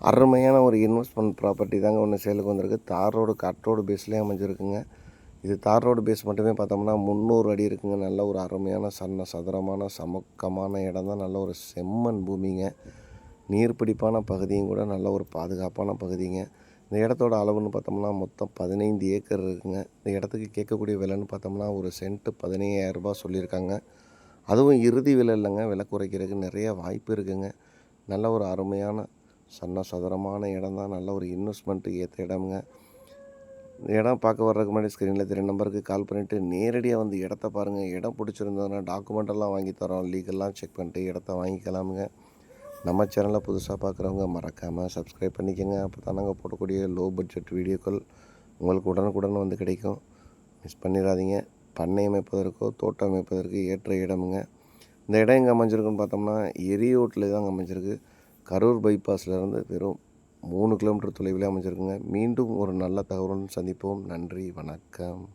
அருமையான ஒரு investment property தாங்க ஒன்று சேலுக்கு வந்திருக்கு. தார் ரோடு கட் ரோடு பேஸ்லேயே அமைஞ்சிருக்குங்க. இது தார் ரோடு பேஸ் மட்டுமே பார்த்தோம்னா முந்நூறு அடி இருக்குங்க. நல்ல ஒரு அருமையான சன்ன சதுரமான சமக்கமான இடம் தான். நல்ல ஒரு செம்மண் பூமிங்க. நீர்பிடிப்பான பகுதியும் கூட நல்ல ஒரு பாதுகாப்பான பகுதிங்க. இந்த இடத்தோட அளவுன்னு பார்த்தோம்னா மொத்தம் பதினைந்து ஏக்கர் இருக்குங்க. இந்த இடத்துக்கு கேட்கக்கூடிய விலைன்னு பார்த்தோம்னா ஒரு சென்ட்டு பதினையாயிரம் சொல்லியிருக்காங்க. அதுவும் இறுதி விலை இல்லைங்க. விலை குறைக்கிறதுக்கு நிறைய வாய்ப்பு இருக்குங்க. நல்ல ஒரு அருமையான சன்ன சதுரமான இடம் தான் நல்ல ஒரு இன்வெஸ்ட்மெண்ட்டு ஏற்ற இடமுங்க. இடம் பார்க்க வர்றதுக்கு முன்னாடி ஸ்க்ரீனில் தெரிய நம்பருக்கு கால் பண்ணிவிட்டு நேரடியாக வந்து இடத்த பாருங்கள் இடம் பிடிச்சிருந்ததுன்னா டாக்குமெண்ட் எல்லாம் வாங்கி தரோம். லீகல்லாம் செக் பண்ணிட்டு இடத்த வாங்கிக்கலாமுங்க. நம்ம சேனலை புதுசாக பார்க்குறவங்க மறக்காமல் சப்ஸ்கிரைப் பண்ணிக்கோங்க. அப்போ தான் நாங்கள் போடக்கூடிய லோ பட்ஜெட் வீடியோக்கள் உங்களுக்கு உடனுக்குடன் வந்து கிடைக்கும். மிஸ் பண்ணிடாதீங்க. பண்ணை அமைப்பதற்கோ தோட்டம் அமைப்பதற்கு ஏற்ற இடமுங்க. இந்த இடம் எங்கே அமைஞ்சிருக்குன்னு பார்த்தோம்னா எரியோட்டில் தான் அமைஞ்சிருக்கு. கரூர் பைபாஸ்லேருந்து வெறும் மூணு கிலோமீட்டர் தொலைவில் அமைஞ்சிருக்குங்க. மீண்டும் ஒரு நல்ல தகவலுடன் சந்திப்போம். நன்றி வணக்கம்.